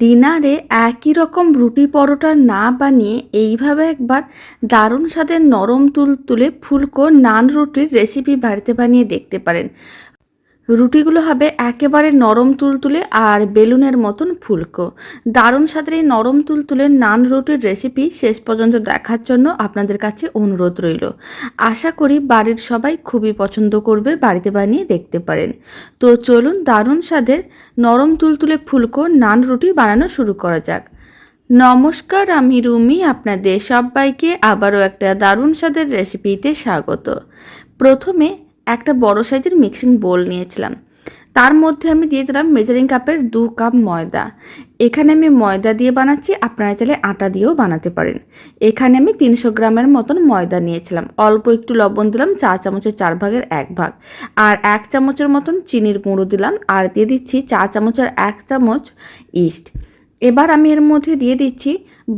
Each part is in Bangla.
ডিনারে একই রকম রুটি পরোটা না বানিয়ে এইভাবে একবার দারুণ স্বাদের নরম তুল তুলে ফুলকো নান রুটির রেসিপি বাড়িতে বানিয়ে দেখতে পারেন। রুটিগুলো হবে একেবারে নরম তুলতুলে আর বেলুনের মতন ফুলকো। দারুণ স্বাদের এই নরম তুলতুলে নান রুটির রেসিপি শেষ পর্যন্ত দেখার জন্য আপনাদের কাছে অনুরোধ রইল। আশা করি বাড়ির সবাই খুবই পছন্দ করবে বাড়িতে বানিয়ে দেখতে পারেন। তো চলুন দারুণ স্বাদের নরম তুলতুলে ফুলকো নান রুটি বানানো শুরু করা যাক। নমস্কার, আমি রুমি, আপনাদের সবাইকে আবারও একটা দারুণ স্বাদের রেসিপিতে স্বাগত। প্রথমে একটা বড় সাইজের মিক্সিং বোল নিয়েছিলাম। তার মধ্যে আমি দিয়ে দিলাম মেজারিং কাপের দু কাপ ময়দা। এখানে আমি ময়দা দিয়ে বানাচ্ছি, আপনারা চাইলে আটা দিয়েও বানাতে পারেন। এখানে আমি তিনশো গ্রামের মতন ময়দা নিয়েছিলাম। অল্প একটু লবণ দিলাম, চা চামচের চার ভাগের এক ভাগ। আর এক চামচের মতন চিনির গুঁড়ো দিলাম, আর দিয়ে দিচ্ছি চা চামচের এক চামচ ইস্ট এবার আমি এর মধ্যে দিয়ে দিচ্ছি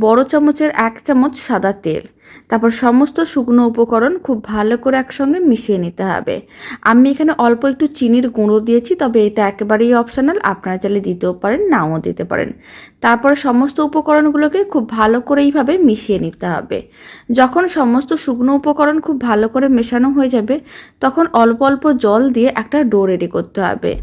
বড় চামচের এক চামচ সাদা তেল। তারপর সমস্ত শুকনো উপকরণ খুব ভালো করে একসঙ্গে মিশিয়ে নিতে হবে। আমি এখানে অল্প একটু চিনির গুঁড়ো দিয়েছি, তবে এটা একেবারেই অপশনাল আপনারা চাইলে দিতেও পারেন, নাও দিতে পারেন। তারপর সমস্ত উপকরণগুলোকে খুব ভালো করে এইভাবে মিশিয়ে নিতে হবে। যখন সমস্ত শুকনো উপকরণ খুব ভালো করে মেশানো হয়ে যাবে, তখন অল্প অল্প জল দিয়ে একটা ডো রেডি করতে হবে।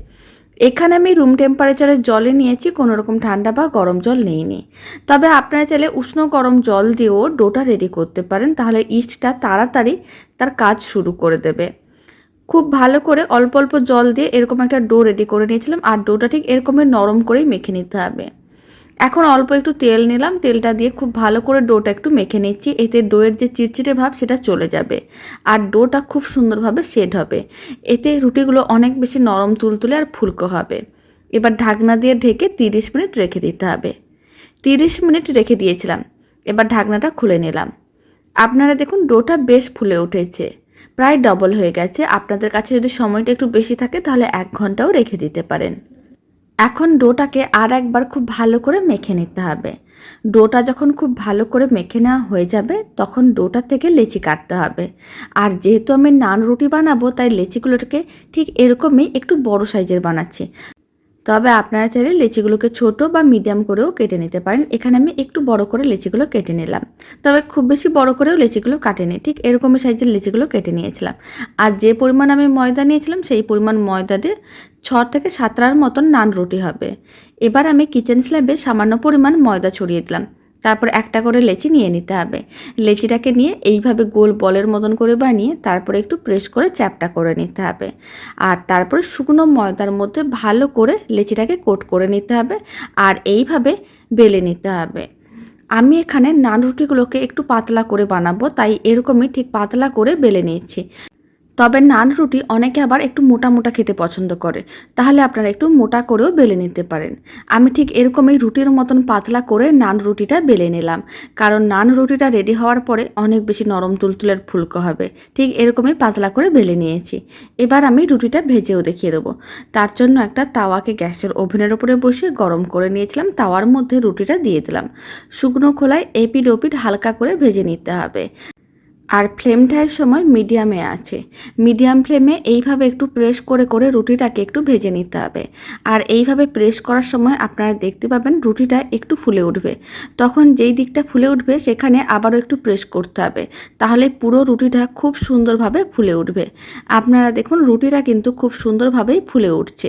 এখানে আমি রুম টেম্পারেচারের জলে নিয়েছি কোনো রকম ঠান্ডা বা গরম জল নেইনি। তবে আপনারা চাইলে উষ্ণ গরম জল দিয়েও ডোটা রেডি করতে পারেন, তাহলে ইস্টটা তাড়াতাড়ি তার কাজ শুরু করে দেবে। খুব ভালো করে অল্প অল্প জল দিয়ে এরকম একটা ডো রেডি করে নিয়েছিলাম, আর ডোটা ঠিক এরকমের নরম করেই মেখে নিতে হবে। এখন অল্প একটু তেল নিলাম, তেলটা দিয়ে খুব ভালো করে ডোটা একটু মেখে নিচ্ছি, এতে ডোয়ের যে চিটচিটে ভাব সেটা চলে যাবে আর ডোটা খুব সুন্দরভাবে সেট হবে। এতে রুটিগুলো অনেক বেশি নরম তুলতুলে আর ফুলকো হবে। এবার ঢাকনা দিয়ে ঢেকে তিরিশ মিনিট রেখে দিতে হবে। তিরিশ মিনিট রেখে দিয়েছিলাম, এবার ঢাকনাটা খুলে নিলাম। আপনারা দেখুন, ডোটা বেশ ফুলে উঠেছে, প্রায় ডবল হয়ে গেছে। আপনাদের কাছে যদি সময়টা একটু বেশি থাকে, তাহলে এক ঘন্টাও রেখে দিতে পারেন। এখন ডোটাকে আর একবার খুব ভালো করে মেখে নিতে হবে। ডোটা যখন খুব ভালো করে মেখে নেওয়া হয়ে যাবে, তখন ডোটা থেকে লেচি কাটতে হবে। আর যেহেতু আমি নান রুটি বানাবো, তাই লেচিগুলোটাকে ঠিক এরকমই একটু বড় সাইজের বানাচ্ছি। তবে আপনারা চাইলে লেচিগুলোকে ছোট বা মিডিয়াম করেও কেটে নিতে পারেন। এখানে আমি একটু বড় করে লেচিগুলো কেটে নিলাম। তবে খুব বেশি বড় করেও লেচিগুলো কাটেনি। ঠিক এরকমই সাইজের লেচিগুলো কেটে নিয়েছিলাম। আর যে পরিমাণ আমি ময়দা নিয়েছিলাম, সেই পরিমাণ ময়দা দিয়ে ছ থেকে সাতটার মতন নান রুটি হবে। এবার আমি কিচেন স্ল্যাবে সামান্য পরিমাণ ময়দা ছড়িয়ে দিলাম। তারপর একটা করে লেচি নিয়ে নিতে হবে। লেচিটাকে নিয়ে এইভাবে গোল বলের মতন করে বানিয়ে তারপরে একটু প্রেস করে চ্যাপটা করে নিতে হবে। আর তারপরে শুকনো ময়দার মধ্যে ভালো করে লেচিটাকে কোট করে নিতে হবে আর এইভাবে বেলে নিতে হবে। আমি এখানে নান রুটিগুলোকে একটু পাতলা করে বানাবো, তাই এরকমই ঠিক পাতলা করে বেলে নিয়েছি। তবে নান রুটি অনেকে আবার একটু মোটা মোটা খেতে পছন্দ করে। তাহলে আপনারা একটু মোটা করেও বেলে নিতে পারেন। আমি ঠিক এরকমই রুটির মতন পাতলা করে নান রুটিটা বেলে নিলাম। কারণ নান রুটিটা রেডি হওয়ার পরে অনেক বেশি নরম তুলতুলের ফুলকো হবে। ঠিক এরকমই পাতলা করে বেলে নিয়েছি। এবার আমি রুটিটা ভেজেও দেখিয়ে দেবো। তার জন্য একটা তাওয়াকে গ্যাসের ওভেনের উপরে বসিয়ে গরম করে নিয়েছিলাম। তাওয়ার মধ্যে রুটিটা দিয়ে দিলাম। শুকনো খোলায় এপিড ওপিড হালকা করে ভেজে নিতে হবে। আর ফ্লেমটার সময় মিডিয়ামে আছে। মিডিয়াম ফ্লেমে এইভাবে একটু প্রেস করে করে রুটিটাকে একটু ভেজে নিতে হবে। আর এইভাবে প্রেস করার সময় আপনারা দেখতে পাবেন রুটিটা একটু ফুলে উঠবে। তখন যেই দিকটা ফুলে উঠবে সেখানে আবারও একটু প্রেস করতে হবে। তাহলে পুরো রুটিটা খুব সুন্দরভাবে ফুলে উঠবে। আপনারা দেখুন রুটিটা কিন্তু খুব সুন্দরভাবেই ফুলে উঠছে।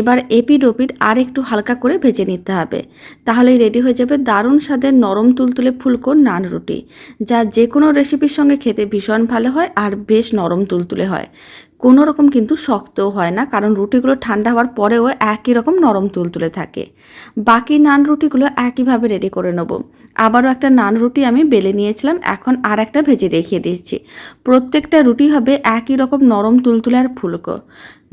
এবার এপিড ওপিড আর একটু হালকা করে ভেজে নিতে হবে। তাহলেই রেডি হয়ে যাবে দারুণ স্বাদের নরম তুলতুলে ফুলকো নান রুটি। যা যে কোনো রেসিপির সঙ্গে খেতে ভীষণ ভালো হয় আর বেশ নরম তুলতুলে হয়। কোনো রকম কিন্তু শক্তও হয় না, কারণ রুটিগুলো ঠান্ডা হওয়ার পরেও একই রকম নরম তুলতুলে থাকে। বাকি নান রুটিগুলো একইভাবে রেডি করে নেব। আবারও একটা নান রুটি আমি বেলে নিয়েছিলাম, এখন আর একটা ভেজে দেখিয়ে দিচ্ছি। প্রত্যেকটা রুটি হবে একই রকম নরম তুলতুলে আর ফুলকো।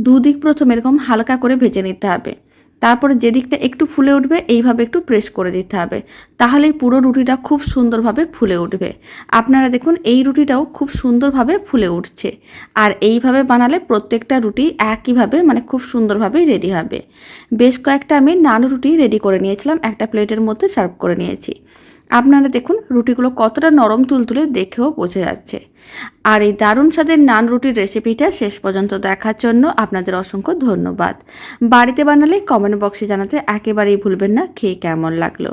দুদিক প্রথম এরকম হালকা করে ভেজে নিতে হবে। তারপরে যেদিকটা একটু ফুলে উঠবে, এইভাবে একটু প্রেস করে দিতে হবে। তাহলেই পুরো রুটিটা খুব সুন্দরভাবে ফুলে উঠবে। আপনারা দেখুন, এই রুটিটাও খুব সুন্দরভাবে ফুলে উঠছে। আর এইভাবে বানালে প্রত্যেকটা রুটি একইভাবে মানে খুব সুন্দরভাবে রেডি হবে। বেশ কয়েকটা আমি নানু রুটি রেডি করে নিয়েছিলাম, একটা প্লেটের মধ্যে সার্ভ করে নিয়েছি। আপনারা দেখুন, রুটিগুলো কতটা নরম তুলতুলে দেখেও বোঝা যাচ্ছে। আর এই দারুণ স্বাদের নান রুটির রেসিপিটা শেষ পর্যন্ত দেখার জন্য আপনাদের অসংখ্য ধন্যবাদ। বাড়িতে বানালে কমেন্ট বক্সে জানাতে একেবারেই ভুলবেন না, খেয়ে কেমন লাগল।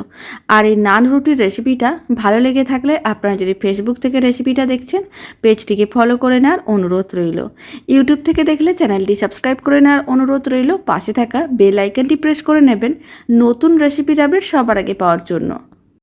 আর এই নান রুটির রেসিপিটা ভালো লেগে থাকলে আপনারা যদি ফেসবুক থেকে রেসিপিটা দেখছেন, পেজটিকে ফলো করে নেওয়ার অনুরোধ রইল। ইউটিউব থেকে দেখলে চ্যানেলটি সাবস্ক্রাইব করে নেওয়ার অনুরোধ রইল। পাশে থাকা বেল আইকনটি প্রেস করে নেবেন নতুন রেসিপির আপডেট সবার আগে পাওয়ার জন্য।